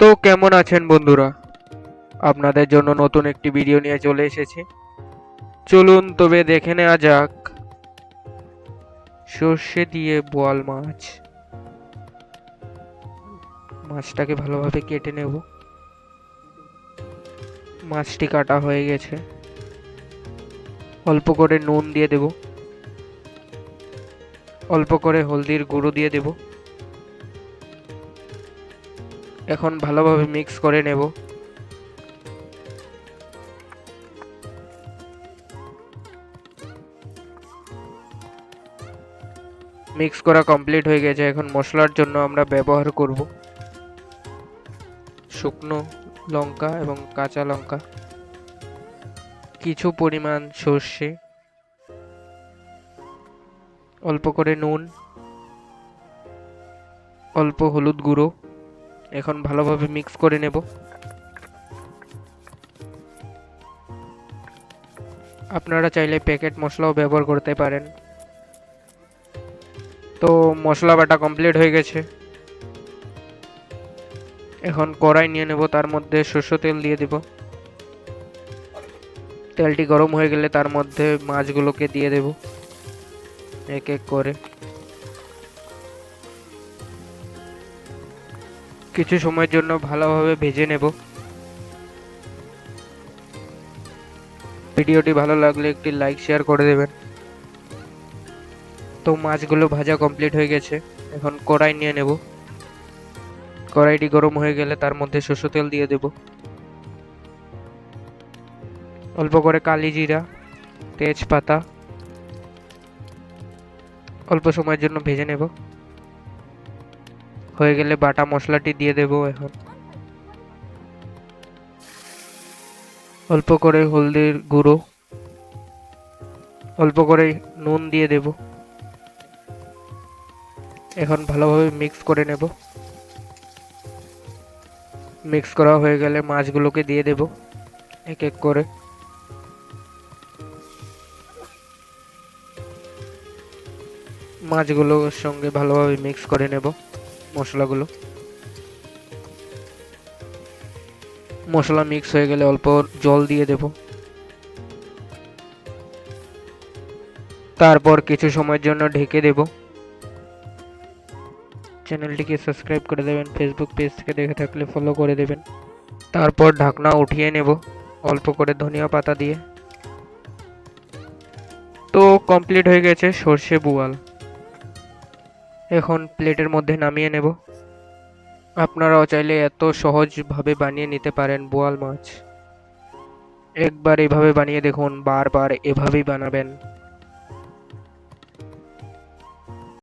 তো কেমন আছেন বন্ধুরা? আপনাদের জন্য নতুন একটি ভিডিও নিয়ে চলে এসেছি। চলুন তবে দেখে নেওয়া যাক। সর্ষে দিয়ে বোয়াল মাছ। মাছটাকে ভালোভাবে কেটে নেব। মাছটি কাটা হয়ে গেছে। অল্প করে নুন দিয়ে দেব। অল্প করে হলদির গুঁড়ো দিয়ে দেব। এখন ভালোভাবে মিক্স করে নেব। মিক্স করা কমপ্লিট হয়ে গেছে। এখন মশলার জন্য আমরা ব্যবহার করব শুকনো লঙ্কা এবং কাঁচা লঙ্কা। কিছু পরিমাণ সর্ষে। অল্প করে নুন। অল্প হলুদ গুঁড়ো। এখন ভালোভাবে মিক্স করে নেব। আপনারা চাইলে প্যাকেট মশলাও ব্যবহার করতে পারেন। তো মশলা বাটা কমপ্লিট হয়ে গেছে। এখন কড়াই নিয়ে নেব, তার মধ্যে সর্ষে তেল দিয়ে দেব। তেলটি গরম হয়ে গেলে তার মধ্যে মাছগুলোকে দিয়ে দেব, এক এক করে। কিছু সময়ের জন্য ভালোভাবে ভেজে নেব। ভিডিওটি ভালো লাগলে একটি লাইক শেয়ার করে দেবেন। তো মাছগুলো ভাজা কমপ্লিট হয়ে গেছে। এখন কড়াই নিয়ে নেব। কড়াইটি গরম হয়ে গেলে তার মধ্যে সরষে তেল দিয়ে দেব। অল্প করে কালি জিরা, তেজপাতা। অল্প সময়ের জন্য ভেজে নেব। হয়ে গেলে বাটা মশলাটি দিয়ে দেব এখন। অল্প করে হলদির গুঁড়ো। অল্প করে নুন দিয়ে দেব। এখন ভালোভাবে মিক্স করে নেব। মিক্স করা হয়ে গেলে মাছগুলোকে দিয়ে দেব এক এক করে। মাছগুলোর সঙ্গে ভালোভাবে মিক্স করে নেব। মশলাগুলো। মশলা মিক্স হয়ে গেলে অল্প জল দিয়ে দেব। তারপর কিছু সময়ের জন্য ঢেকে দেব। চ্যানেলটিকে সাবস্ক্রাইব করে দেবেন ফেসবুক পেজ থেকে দেখে থাকলে ফলো করে দেবেন। তারপর ঢাকনা উঠিয়ে নেব, অল্প করে ধনিয়া পাতা দিয়ে। তো কমপ্লিট হয়ে গেছে সর্ষে বুয়াল। এখন প্লেটের মধ্যে নামিয়ে নেব। আপনারাও চাইলে এত সহজভাবে বানিয়ে নিতে পারেন বোয়াল মাছ। একবার এভাবে বানিয়ে দেখুন, বারবার এভাবেই বানাবেন।